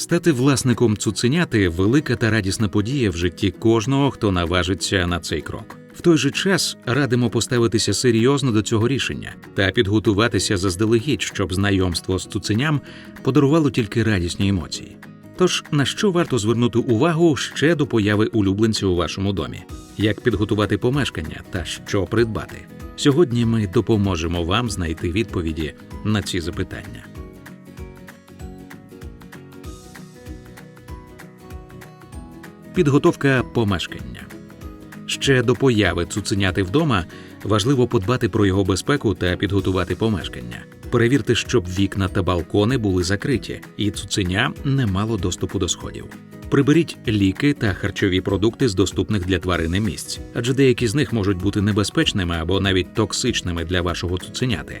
Стати власником цуценяти велика та радісна подія в житті кожного, хто наважиться на цей крок. В той же час радимо поставитися серйозно до цього рішення та підготуватися заздалегідь, щоб знайомство з цуценям подарувало тільки радісні емоції. Тож на що варто звернути увагу ще до появи улюбленця у вашому домі? Як підготувати помешкання та що придбати? Сьогодні ми допоможемо вам знайти відповіді на ці запитання. Підготовка помешкання. Ще до появи цуценяти вдома важливо подбати про його безпеку та підготувати помешкання. Перевірте, щоб вікна та балкони були закриті, і цуценя не мало доступу до сходів. Приберіть ліки та харчові продукти з доступних для тварини місць, адже деякі з них можуть бути небезпечними або навіть токсичними для вашого цуценяти,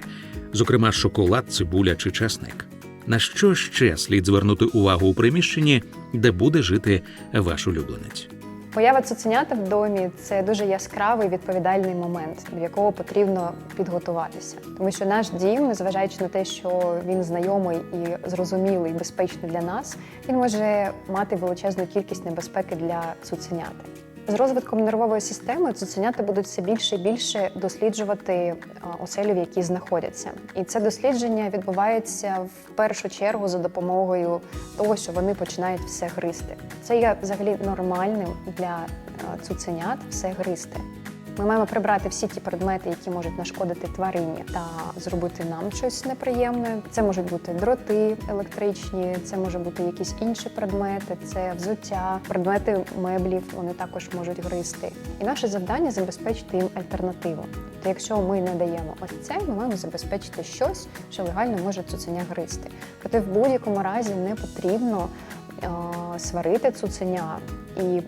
зокрема шоколад, цибуля чи часник. На що ще слід звернути увагу у приміщенні, де буде жити ваш улюбленець? Поява цуценята в домі це дуже яскравий відповідальний момент, до якого потрібно підготуватися. Тому що наш дім, незважаючи на те, що він знайомий і зрозумілий, безпечний для нас, він може мати величезну кількість небезпеки для цуценяти. З розвитком нервової системи цуценята будуть все більше і більше досліджувати а, оселі, в якій знаходяться. І це дослідження відбувається в першу чергу за допомогою того, що вони починають все гризти. Це є взагалі нормальним для цуценят все гризти. Ми маємо прибрати всі ті предмети, які можуть нашкодити тварині та зробити нам щось неприємне. Це можуть бути дроти електричні, це може бути якісь інші предмети, це взуття, предмети меблів. Вони також можуть гризти. І наше завдання забезпечити їм альтернативу. То якщо ми не даємо ось це, ми маємо забезпечити щось, що легально може цуценя гризти. Проте в будь-якому разі не потрібно е, сварити цуценя і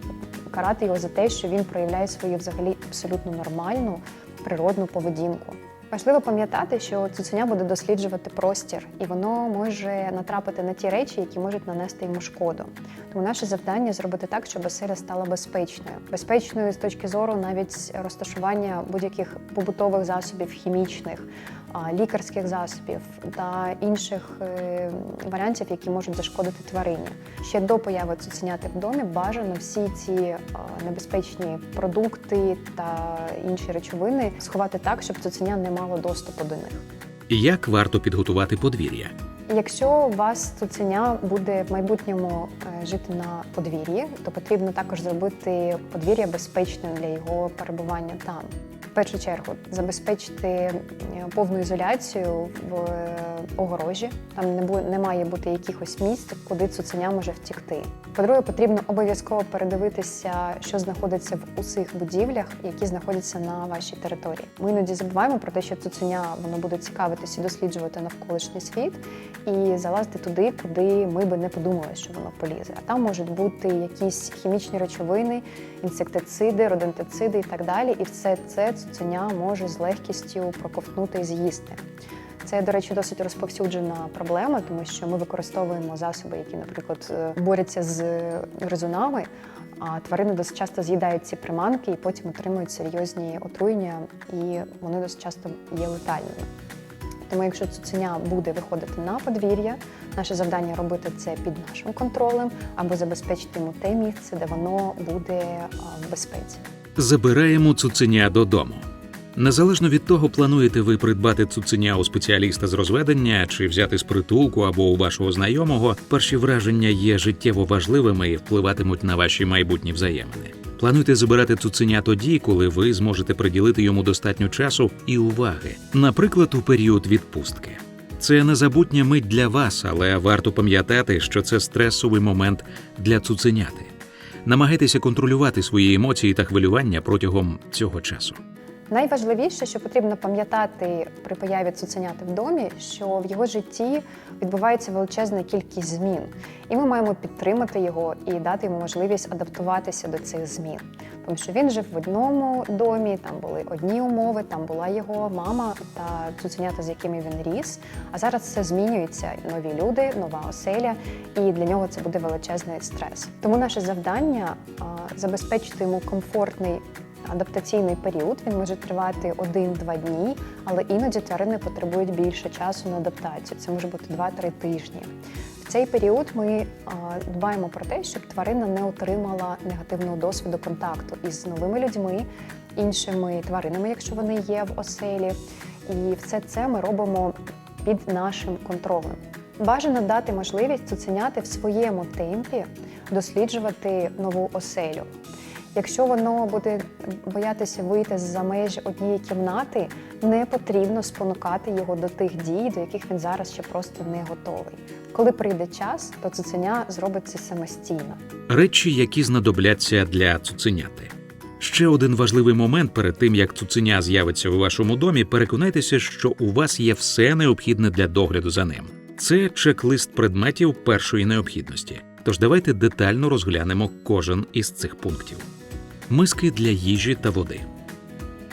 карати його за те, що він проявляє свою взагалі абсолютно нормальну природну поведінку. Важливо пам'ятати, що цуценя буде досліджувати простір, і воно може натрапити на ті речі, які можуть нанести йому шкоду. Тому наше завдання зробити так, щоб оселя стала безпечною, безпечною з точки зору навіть розташування будь-яких побутових засобів, хімічних, лікарських засобів та інших е, варіантів, які можуть зашкодити тварині. Ще до появи цуценяти в домі бажано всі ці небезпечні продукти та інші речовини сховати так, щоб цуценя не мало доступу до них. Як варто підготувати подвір'я? Якщо у вас цуценя буде в майбутньому е, жити на подвір'ї, то потрібно також зробити подвір'я безпечним для його перебування там. Першу чергу забезпечити е, повну ізоляцію в е, огорожі. Там не бу- має бути якихось місць, куди цуценя може втікти. По-друге, потрібно обов'язково передивитися, що знаходиться в усіх будівлях, які знаходяться на вашій території. Ми іноді забуваємо про те, що цуценя воно буде цікавитися досліджувати навколишній світ і залазити туди, куди ми би не подумали, що воно полізе. А там можуть бути якісь хімічні речовини, інсектициди, родентициди і так далі. І все це цуценя може з легкістю проковтнути і з'їсти. Це, до речі, досить розповсюджена проблема, тому що ми використовуємо засоби, які, наприклад, е, борються з гризунами, а тварини досить часто з'їдають ці приманки і потім отримують серйозні отруєння, і вони досить часто є летальними. Тому, якщо цуценя буде виходити на подвір'я, наше завдання робити це під нашим контролем або забезпечити йому те місце, де воно буде в безпеці. Забираємо цуценя додому. Незалежно від того, плануєте ви придбати цуценя у спеціаліста з розведення чи взяти з притулку або у вашого знайомого, перші враження є життєво важливими і впливатимуть на ваші майбутні взаємини. Плануйте забирати цуценя тоді, коли ви зможете приділити йому достатньо часу і уваги, наприклад, у період відпустки. Це незабутня мить для вас, але варто пам'ятати, що це стресовий момент для цуценяти. Намагайтеся контролювати свої емоції та хвилювання протягом цього часу. Найважливіше, що потрібно пам'ятати при появі цуценяти в домі, що в його житті відбувається величезна кількість змін, і ми маємо підтримати його і дати йому можливість адаптуватися до цих змін. Тому що він жив в одному домі, там були одні умови, там була його мама та цуценята, з якими він ріс. А зараз все змінюється. Нові люди, нова оселя, і для нього це буде величезний стрес. Тому наше завдання забезпечити йому комфортний адаптаційний період. Він може тривати 1-2 дні, але іноді тварини потребують більше часу на адаптацію. Це може бути 2-3 тижні. В цей період ми дбаємо про те, щоб тварина не отримала негативного досвіду контакту із новими людьми, іншими тваринами, якщо вони є в оселі. І все це ми робимо під нашим контролем. Бажано дати можливість цуценяти в своєму темпі досліджувати нову оселю. Якщо воно буде боятися вийти за межі однієї кімнати, не потрібно спонукати його до тих дій, до яких він зараз ще просто не готовий. Коли прийде час, то цуценя зробить це самостійно. Речі, які знадобляться для цуценяти. Ще один важливий момент перед тим, як цуценя з'явиться у вашому домі, переконайтеся, що у вас є все необхідне для догляду за ним. Це чек-лист предметів першої необхідності. Тож давайте детально розглянемо кожен із цих пунктів. Миски для їжі та води.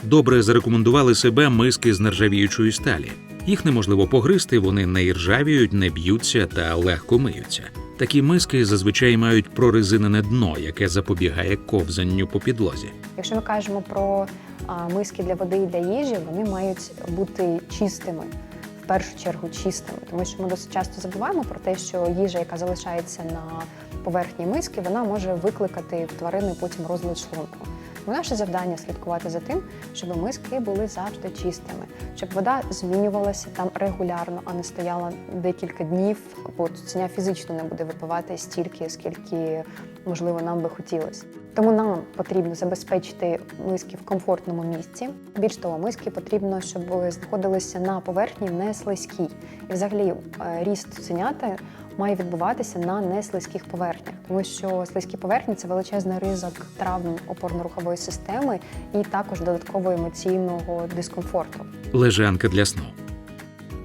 Добре зарекомендували себе миски з нержавіючої сталі. Їх неможливо погризти, вони не іржавіють, не б'ються та легко миються. Такі миски зазвичай мають прорезинене дно, яке запобігає ковзанню по підлозі. Якщо ми кажемо про а, миски для води і для їжі, вони мають бути чистими. В першу чергу чистими, тому що ми досить часто забуваємо про те, що їжа, яка залишається на поверхні миски, вона може викликати в тварини потім розлад шлунку. Наше завдання слідкувати за тим, щоб миски були завжди чистими, щоб вода змінювалася там регулярно, а не стояла декілька днів, бо цуценя фізично не буде випивати стільки, скільки можливо нам би хотілося. Тому нам потрібно забезпечити миски в комфортному місці. Більш того, миски потрібно, щоб знаходилися на поверхні не слизькій. І взагалі е, ріст цуценята має відбуватися на неслизьких поверхнях, тому що слизькі поверхні це величезний ризик травм опорно-рухової системи і також додатково емоційного дискомфорту. Лежанка для сну.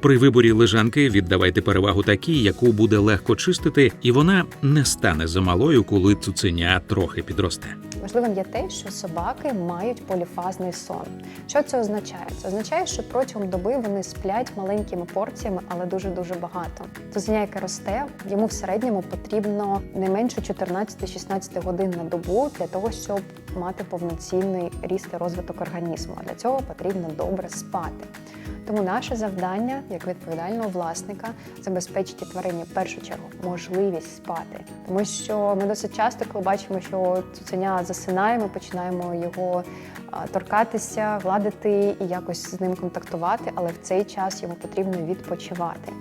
При виборі лежанки віддавайте перевагу такій, яку буде легко чистити, і вона не стане замалою, коли цуценя трохи підросте. Важливим є те, що собаки мають поліфазний сон. Що це означає? Це означає, що протягом доби вони сплять маленькими порціями, але дуже дуже багато. Цуценя, яке росте, йому в середньому потрібно не менше 14-16 годин на добу для того, щоб мати повноцінний ріст і розвиток організму. А для цього потрібно добре спати. Тому наше завдання, як відповідального власника, забезпечити тварині в першу чергу можливість спати. Тому що ми досить часто, коли бачимо, що цуценя засинає, ми починаємо його торкатися, гладити і якось з ним контактувати, але в цей час йому потрібно відпочивати.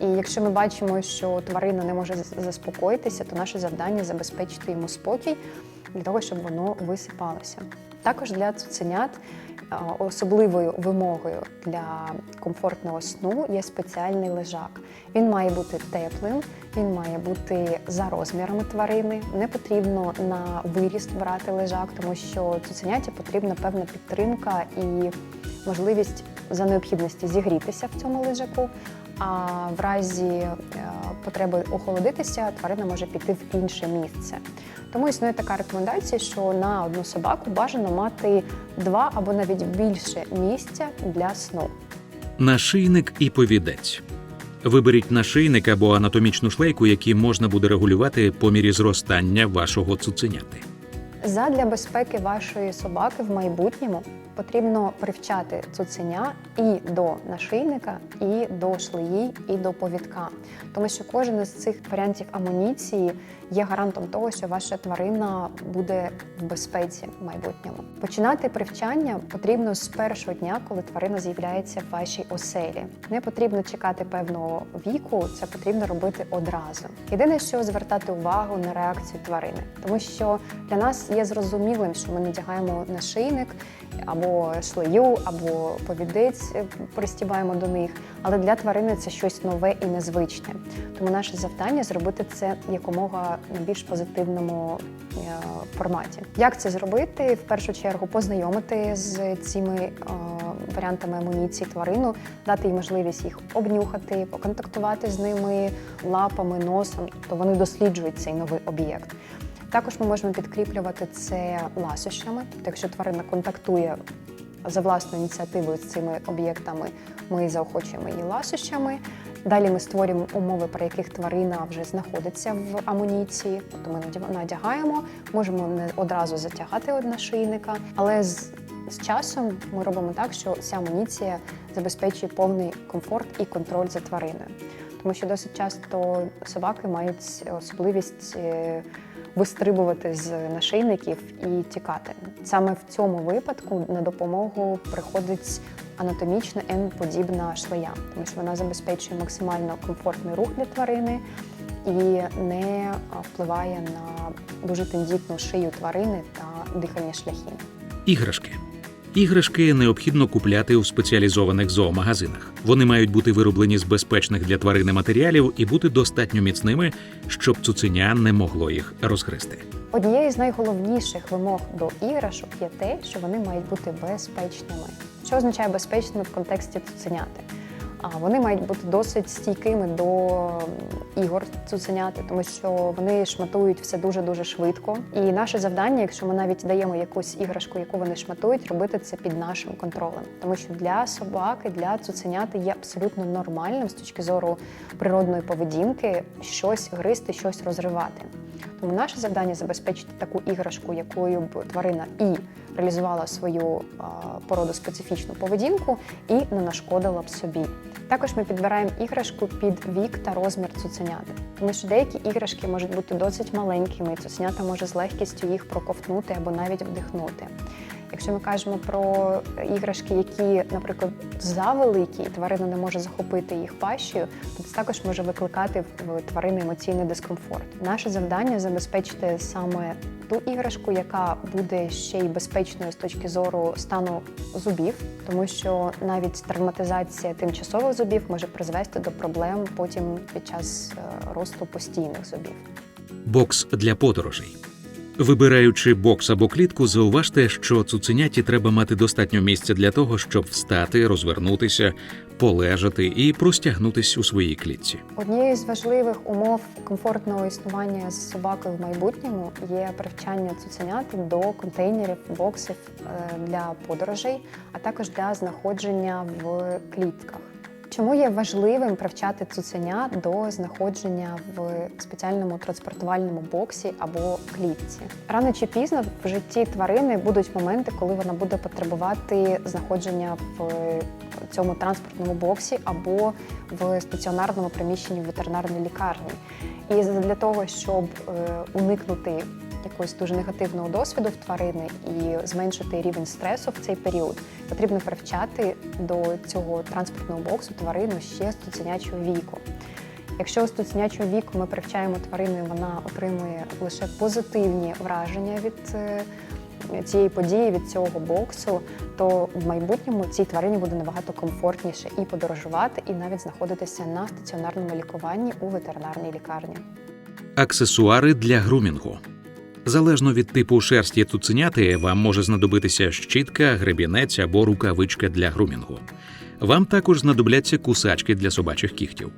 І якщо ми бачимо, що тварина не може заспокоїтися, то наше завдання забезпечити йому спокій для того, щоб воно висипалося. Також для цуценят особливою вимогою для комфортного сну є спеціальний лежак. Він має бути теплим, він має бути за розмірами тварини. Не потрібно на виріст брати лежак, тому що цуценяті потрібна певна підтримка і можливість за необхідності зігрітися в цьому лежаку. А в разі е, потреби охолодитися, тварина може піти в інше місце. Тому існує така рекомендація, що на одну собаку бажано мати два або навіть більше місця для сну. Нашийник і повідець. Виберіть нашийник або анатомічну шлейку, які можна буде регулювати по мірі зростання вашого цуценяти. Задля безпеки вашої собаки в майбутньому потрібно привчати цуценя і до нашийника, і до шлеї, і до повідка. Тому що кожен із цих варіантів амуніції є гарантом того, що ваша тварина буде в безпеці в майбутньому. Починати привчання потрібно з першого дня, коли тварина з'являється в вашій оселі. Не потрібно чекати певного віку, це потрібно робити одразу. Єдине, що звертати увагу на реакцію тварини, тому що для нас є зрозумілим, що ми надягаємо нашийник або шлею, або повідець е, пристібаємо до них. Але для тварини це щось нове і незвичне. Тому наше завдання зробити це якомога на більш позитивному е, форматі. Як це зробити? В першу чергу познайомити з цими е, варіантами амуніції тварину, дати їй можливість їх обнюхати, поконтактувати з ними лапами, носом, то вони досліджують цей новий об'єкт. Також ми можемо підкріплювати це ласощами. Тобто, якщо тварина контактує за власною ініціативою з цими об'єктами, ми заохочуємо її ласощами. Далі ми створюємо умови, при яких тварина вже знаходиться в амуніції. Тобто ми надя- надягаємо, можемо не одразу затягати од нашийника, але з, з часом ми робимо так, що ця амуніція забезпечує повний комфорт і контроль за твариною. тому що досить часто собаки мають особливість е, вистрибувати з нашийників і тікати. Саме в цьому випадку на допомогу приходить анатомічно Н-подібна шлея, тому що вона забезпечує максимально комфортний рух для тварини і не впливає на дуже тендітну шию тварини та дихальні шляхи. Іграшки. Іграшки необхідно купляти у спеціалізованих зоомагазинах. Вони мають бути вироблені з безпечних для тварини матеріалів і бути достатньо міцними, щоб цуценя не могло їх розгризти. Однією з найголовніших вимог до іграшок є те, що вони мають бути безпечними. Що означає безпечними в контексті цуценяти? А вони мають бути досить стійкими до ігор цуценяти, тому що вони шматують все дуже дуже швидко. І наше завдання, якщо ми навіть даємо якусь іграшку, яку вони шматують, робити це під нашим контролем. Тому що для собаки, для цуценяти є абсолютно нормальним з точки зору природної поведінки щось гризти, щось розривати. Тому наше завдання забезпечити таку іграшку, якою б тварина і реалізувала свою породу специфічну поведінку і не нашкодила б собі. Також ми підбираємо іграшку під вік та розмір цуценяти, тому що деякі іграшки можуть бути досить маленькими, і цуценята може з легкістю їх проковтнути або навіть вдихнути. Якщо ми кажемо про іграшки, які, наприклад, завеликі, і тварина не може захопити їх пащею, то це також може викликати в тварини емоційний дискомфорт. Наше завдання забезпечити саме ту іграшку, яка буде ще й безпечною з точки зору стану зубів, тому що навіть травматизація тимчасових зубів може призвести до проблем потім під час е, росту постійних зубів. Бокс для подорожей. Вибираючи бокс або клітку, зауважте, що цуценяті треба мати достатньо місця для того, щоб встати, розвернутися, полежати і простягнутись у своїй клітці. Однією з важливих умов комфортного існування з собакою в майбутньому є привчання цуценят до контейнерів, боксів е, для подорожей, а також для знаходження в клітках. Чому є важливим привчати цуценя до знаходження в спеціальному транспортувальному боксі або клітці? Рано чи пізно в житті тварини будуть моменти, коли вона буде потребувати знаходження в цьому транспортному боксі або в стаціонарному приміщенні в ветеринарній лікарні. І для того, щоб е, уникнути якогось дуже негативного досвіду в тварини і зменшити рівень стресу в цей період, потрібно привчати до цього транспортного боксу тварину ще з цуценячого віку. Якщо з цуценячого віку ми привчаємо тварину, вона отримує лише позитивні враження від е, цієї події, від цього боксу, то в майбутньому цій тварині буде набагато комфортніше і подорожувати, і навіть знаходитися на стаціонарному лікуванні у ветеринарній лікарні. Аксесуари для грумінгу. Залежно від типу шерсті цуценяти, вам може знадобитися щітка, гребінець або рукавичка для грумінгу. Вам також знадобляться кусачки для собачих кігтів.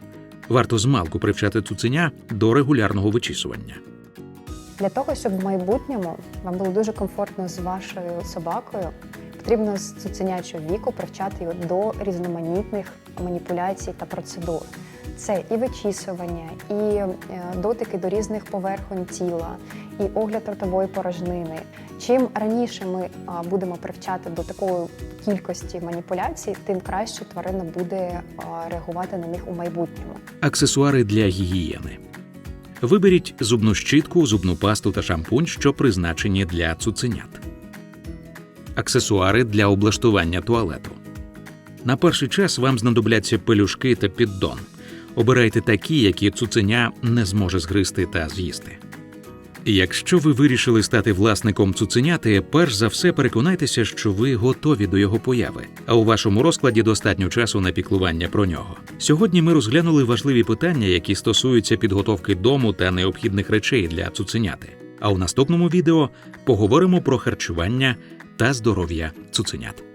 Варто змалку привчати цуценя до регулярного вичісування. Для того, щоб в майбутньому вам було дуже комфортно з вашою собакою, потрібно з цуценячого віку привчати його до різноманітних маніпуляцій та процедур. Це і вичісування, і е, дотики до різних поверхонь тіла, і огляд ротової порожнини. Чим раніше ми будемо привчати до такої кількості маніпуляцій, тим краще тварина буде реагувати на них у майбутньому. Аксесуари для гігієни. Виберіть зубну щітку, зубну пасту та шампунь, що призначені для цуценят. Аксесуари для облаштування туалету. На перший час вам знадобляться пелюшки та піддон. Обирайте такі, які цуценя не зможе згризти та з'їсти. Якщо ви вирішили стати власником цуценяти, перш за все переконайтеся, що ви готові до його появи, а у вашому розкладі достатньо часу на піклування про нього. Сьогодні ми розглянули важливі питання, які стосуються підготовки дому та необхідних речей для цуценяти. А у наступному відео поговоримо про харчування та здоров'я цуценят.